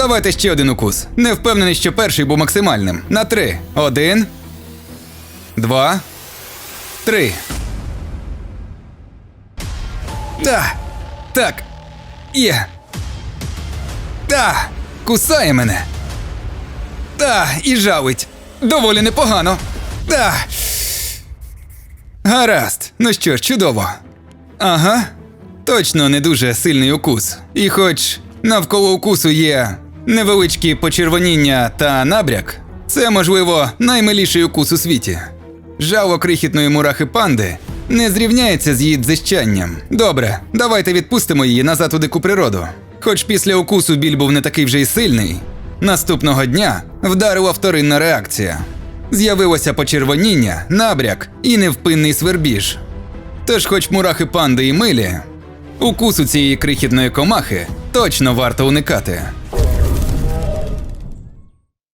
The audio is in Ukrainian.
Давайте ще один укус. Не впевнений, що перший був максимальним. На три. Один. Два. Три. Да. Так. Є. Да. Кусає мене. Да. І жавить. Доволі непогано. Да. Гаразд. Ну що ж, чудово. Ага. Точно не дуже сильний укус. І хоч навколо укусу є невеличкі почервоніння та набряк, це, можливо, наймиліший укус у світі. Жало крихітної мурахи панди не зрівняється з її дзищанням. Добре, давайте відпустимо її назад у дику природу. Хоч після укусу біль був не такий вже й сильний. Наступного дня вдарила вторинна реакція. З'явилося почервоніння, набряк і невпинний свербіж. Тож, хоч мурахи панди і милі, укусу цієї крихітної комахи точно варто уникати.